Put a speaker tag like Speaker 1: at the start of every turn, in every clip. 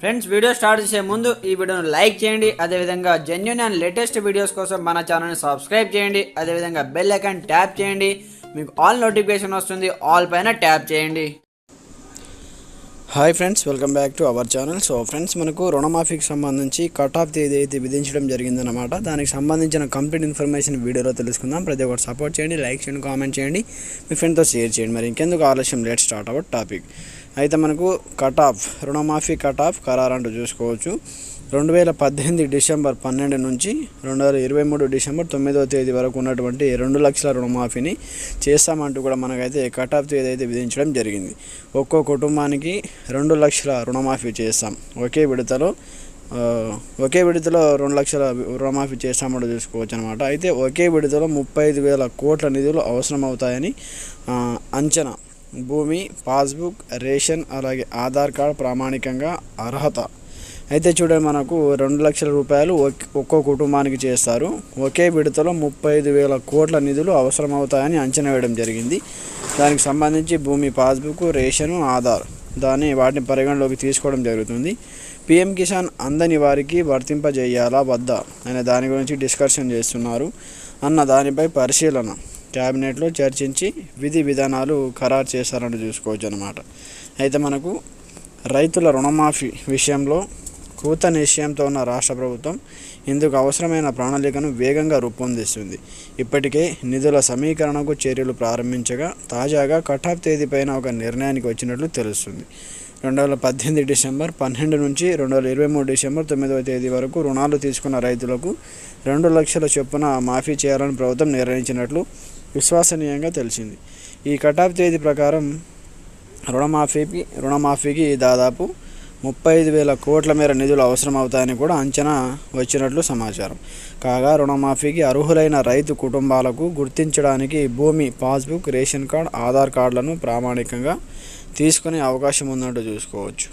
Speaker 1: Friends video start చేసే ముందు ఈ వీడియోను లైక్ చేయండి. అదేవిధంగా జెన్యున్ అండ్ లేటెస్ట్ వీడియోస్ కోసం మన ఛానల్ని సబ్స్క్రైబ్ చేయండి. అదేవిధంగా బెల్ ఐకాన్ ట్యాప్ చేయండి. మీకు ఆల్ నోటిఫికేషన్ వస్తుంది. ఆల్ పైన ట్యాప్ చేయండి.
Speaker 2: Hi friends welcome back to our channel so friends మనకు రుణమాఫీకి సంబంధించి కట్ ఆఫ్ తేదీ అయితే విధించడం జరిగిందనమాట దానికి సంబంధించిన కంప్లీట్ ఇన్ఫర్మేషన్ వీడియోలో తెలుసుకుందాం. ప్రతి ఒక్కరు సపోర్ట్ చేయండి లైక్ చేయండి కామెంట్ చేయండి. మీ ఫ్రెండ్తో షేర్ చేయండి. మరి ఇంకెందుకు ఆలస్యం? లేట్ స్టార్ట్ అవర్ టాపిక్ అయితే మనకు కట్ ఆఫ్ రుణమాఫీ కట్ ఆఫ్ ఖరారు అంటూ చూసుకోవచ్చు. రెండు వేల పద్దెనిమిది డిసెంబర్ పన్నెండు నుంచి రెండు వేల ఇరవై మూడు డిసెంబర్ తొమ్మిదవ తేదీ వరకు ఉన్నటువంటి రెండు లక్షల రుణమాఫీని చేస్తామంటూ కూడా మనకైతే కట్ ఆఫ్ తేదీ అయితే విధించడం జరిగింది. ఒక్కో కుటుంబానికి రెండు లక్షల రుణమాఫీ చేస్తాం. ఒకే విడతలో ఒకే విడతలో రెండు లక్షల రుణమాఫీ చేస్తామంటూ చూసుకోవచ్చు అనమాట అయితే ఒకే విడతలో ముప్పై ఐదు వేల కోట్ల నిధులు అవసరం అవుతాయని అంచనా భూమి పాస్బుక్ రేషన్ అలాగే ఆధార్ కార్డ్ ప్రామాణికంగా అర్హత. అయితే చూడండి మనకు రెండు లక్షల రూపాయలు ఒక్కో కుటుంబానికి చేస్తారు. ఒకే విడతలో ముప్పై ఐదు వేల కోట్ల నిధులు అవసరమవుతాయని అంచనా వేయడం జరిగింది. దానికి సంబంధించి భూమి పాస్బుక్ రేషను ఆధార్ దాన్ని వాటిని పరిగణలోకి తీసుకోవడం జరుగుతుంది. పిఎం కిసాన్ అందని వారికి వర్తింపజేయాలా వద్దా? అనే దాని గురించి డిస్కషన్ చేస్తున్నారు. అన్న దానిపై పరిశీలన. క్యాబినెట్లో చర్చించి విధి విధానాలు ఖరారు చేశారని చూసుకోవచ్చు అనమాట అయితే మనకు రైతుల రుణమాఫీ విషయంలో కూత నిశ్చయంతో ఉన్న రాష్ట్ర ప్రభుత్వం ఇందుకు అవసరమైన ప్రణాళికను వేగంగా రూపొందిస్తుంది. ఇప్పటికే నిధుల సమీకరణకు చర్యలు ప్రారంభించగా తాజాగా కటాఫ్ తేదీపైన ఒక నిర్ణయానికి వచ్చినట్లు తెలుస్తుంది. రెండు వేల పద్దెనిమిది డిసెంబర్ పన్నెండు నుంచి రెండు వేల ఇరవై మూడు డిసెంబర్ తొమ్మిదవ తేదీ వరకు రుణాలు తీసుకున్న రైతులకు రెండు లక్షల చొప్పున మాఫీ చేయాలని ప్రభుత్వం నిర్ణయించినట్లు విశ్వసనీయంగా తెలిసింది. ఈ కటాఫ్ తేదీ ప్రకారం రుణమాఫీకి రుణమాఫీకి దాదాపు ముప్పై ఐదు వేల కోట్ల మేర నిధులు అవసరమవుతాయని కూడా అంచనా వచ్చినట్లు సమాచారం. కాగా రుణమాఫీకి అర్హులైన రైతు కుటుంబాలకు గుర్తించడానికి భూమి పాస్బుక్ రేషన్ కార్డ్ ఆధార్ కార్డులను ప్రామాణికంగా తీసుకునే అవకాశం ఉందంటూ చూసుకోవచ్చు.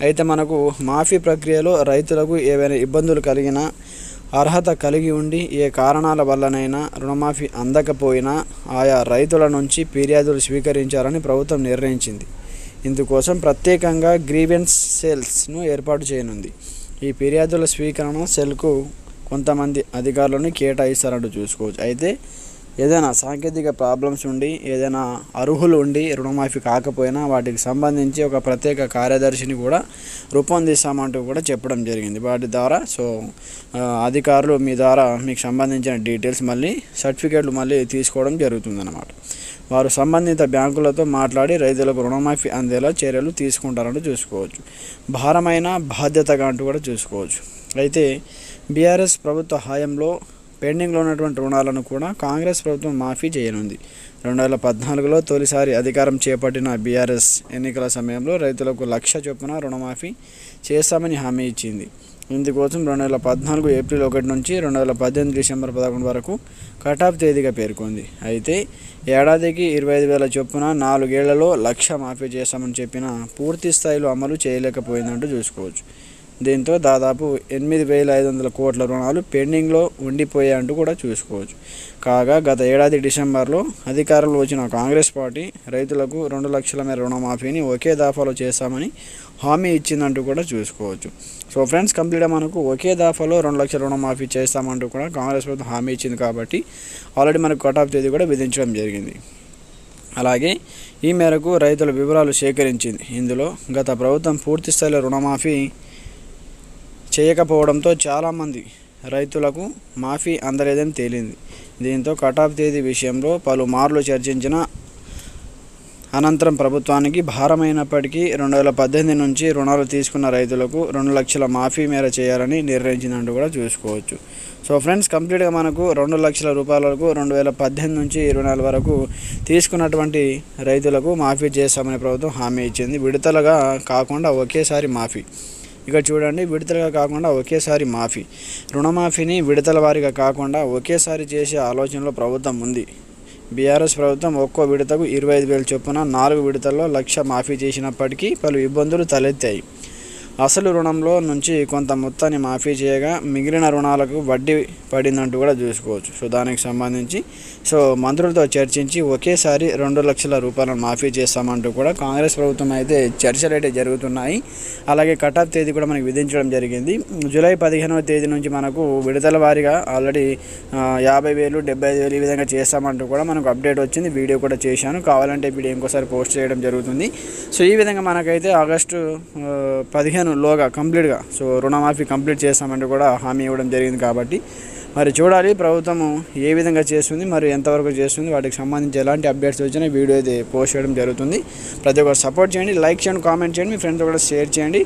Speaker 2: అయితే మనకు మాఫీ ప్రక్రియలో రైతులకు ఏవైనా ఇబ్బందులు కలిగినా అర్హత కలిగి ఉండి ఏ కారణాల వల్లనైనా రుణమాఫీ అందకపోయినా ఆయా రైతుల నుంచి ఫిర్యాదులు స్వీకరించాలని ప్రభుత్వం నిర్ణయించింది. ఇందుకోసం ప్రత్యేకంగా గ్రీవెన్స్ సెల్స్ను ఏర్పాటు చేయనుంది. ఈ ఫిర్యాదుల స్వీకరణ సెల్కు కొంతమంది అధికారులను కేటాయిస్తారంటూ చూసుకోవచ్చు. అయితే ఏదైనా సాంకేతిక ప్రాబ్లమ్స్ ఉండి ఏదైనా అర్హులు ఉండి రుణమాఫీ కాకపోయినా వాటికి సంబంధించి ఒక ప్రత్యేక కార్యదర్శిని కూడా రూపొందిస్తామంటూ కూడా చెప్పడం జరిగింది వాటి ద్వారా. సో అధికారులు మీ ద్వారా మీకు సంబంధించిన డీటెయిల్స్ మళ్ళీ సర్టిఫికేట్లు మళ్ళీ తీసుకోవడం జరుగుతుందన్నమాట. వారు సంబంధిత బ్యాంకులతో మాట్లాడి రైతులకు రుణమాఫీ అందేలా చర్యలు తీసుకుంటారంటూ చూసుకోవచ్చు. భారమైన బాధ్యతగా అంటూ కూడా చూసుకోవచ్చు. అయితే బీఆర్ఎస్ ప్రభుత్వ హయాంలో పెండింగ్లో ఉన్నటువంటి రుణాలను కూడా కాంగ్రెస్ ప్రభుత్వం మాఫీ చేయనుంది. రెండు వేల పద్నాలుగులో తొలిసారి అధికారం చేపట్టిన బీఆర్ఎస్ ఎన్నికల సమయంలో రైతులకు లక్ష చొప్పున రుణమాఫీ చేస్తామని హామీ ఇచ్చింది. ఇందుకోసం రెండు వేల పద్నాలుగు ఏప్రిల్ ఒకటి నుంచి రెండు వేల పద్దెనిమిది డిసెంబర్ పదకొండు వరకు కటాఫ్ తేదీగా పేర్కొంది. అయితే ఏడాదికి ఇరవై ఐదు వేల చొప్పున నాలుగేళ్ళలో లక్ష మాఫీ చేస్తామని చెప్పిన పూర్తి స్థాయిలో అమలు చేయలేకపోయిందంటూ చూసుకోవచ్చు. దీంతో దాదాపు ఎనిమిది వేల ఐదు వందల కోట్ల రుణాలు పెండింగ్లో ఉండిపోయాయంటూ కూడా చూసుకోవచ్చు. కాగా గత ఏడాది డిసెంబర్లో అధికారంలో వచ్చిన కాంగ్రెస్ పార్టీ రైతులకు రెండు లక్షల మేర రుణమాఫీని ఒకే దాఫాలో చేస్తామని హామీ ఇచ్చిందంటూ కూడా చూసుకోవచ్చు. సో ఫ్రెండ్స్ కంప్లీట్గా మనకు ఒకే దాఫాలో రెండు లక్షల రుణమాఫీ చేస్తామంటూ కూడా కాంగ్రెస్ ప్రభుత్వం హామీ ఇచ్చింది కాబట్టి ఆల్రెడీ మనకు కట్ ఆఫ్ తేదీ కూడా విధించడం జరిగింది. అలాగే ఈ మేరకు రైతుల వివరాలు సేకరించింది. ఇందులో గత ప్రభుత్వం పూర్తి స్థాయిలో రుణమాఫీ చేయకపోవడంతో చాలామంది రైతులకు మాఫీ అందలేదని తేలింది. దీంతో కటాఫ్ తేదీ విషయంలో పలుమార్లు చర్చించిన అనంతరం ప్రభుత్వానికి భారమైనప్పటికీ రెండు వేల పద్దెనిమిది నుంచి రుణాలు తీసుకున్న రైతులకు రెండు లక్షల మాఫీ మేర చేయాలని నిర్ణయించినట్టు కూడా చూసుకోవచ్చు. సో ఫ్రెండ్స్ కంప్లీట్గా మనకు రెండు లక్షల రూపాయలకు రెండు వేల పద్దెనిమిది నుంచి ఇరవై నాలుగు వరకు తీసుకున్నటువంటి రైతులకు మాఫీ చేస్తామని ప్రభుత్వం హామీ ఇచ్చింది. విడతలుగా కాకుండా ఒకేసారి మాఫీ. ఇక చూడండి విడతలుగా కాకుండా ఒకేసారి మాఫీ. రుణమాఫీని విడతల వారిగా కాకుండా ఒకేసారి చేసే ఆలోచనలో ప్రభుత్వం ఉంది. బీఆర్ఎస్ ప్రభుత్వం ఒక్కో విడతకు ఇరవై ఐదు వేల చొప్పున నాలుగు విడతల్లో లక్ష మాఫీ చేసినప్పటికీ పలు ఇబ్బందులు తలెత్తాయి. అసలు రుణంలో నుంచి కొంత మొత్తాన్ని మాఫీ చేయగా మిగిలిన రుణాలకు వడ్డీ పడిందంటూ కూడా చూసుకోవచ్చు. సో దానికి సంబంధించి సో మంత్రులతో చర్చించి ఒకేసారి రెండు లక్షల రూపాయలను మాఫీ చేస్తామంటూ కూడా కాంగ్రెస్ ప్రభుత్వం అయితే చర్చలు అయితే జరుగుతున్నాయి. అలాగే కటాఫ్ తేదీ కూడా మనకి విధించడం జరిగింది. జూలై పదిహేనవ తేదీ నుంచి మనకు విడతల వారీగా ఆల్రెడీ యాభై వేలు డెబ్బై ఐదు వేలు ఈ విధంగా చేస్తామంటూ కూడా మనకు అప్డేట్ వచ్చింది. వీడియో కూడా చేశాను. కావాలంటే వీడియో ఇంకోసారి పోస్ట్ చేయడం జరుగుతుంది. సో ఈ విధంగా మనకైతే ఆగస్టు పదిహేను లోగా కంప్లీట్గా. సో రుణమాఫీ కంప్లీట్ చేస్తామంటే కూడా హామీ ఇవ్వడం జరిగింది కాబట్టి. మరి చూడాలి ప్రభుత్వం ఏ విధంగా చేస్తుంది మరి ఎంతవరకు చేస్తుంది వాటికి సంబంధించి ఎలాంటి అప్డేట్స్ వచ్చినా వీడియో అయితే పోస్ట్ చేయడం జరుగుతుంది. ప్రతి ఒక్కరు సపోర్ట్ చేయండి లైక్ చేయండి కామెంట్ చేయండి మీ ఫ్రెండ్స్ కూడా షేర్ చేయండి.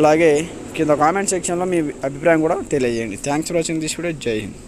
Speaker 2: అలాగే కింద కామెంట్ సెక్షన్లో మీ అభిప్రాయం కూడా తెలియజేయండి. Thanks for watching this video. జై హింద్.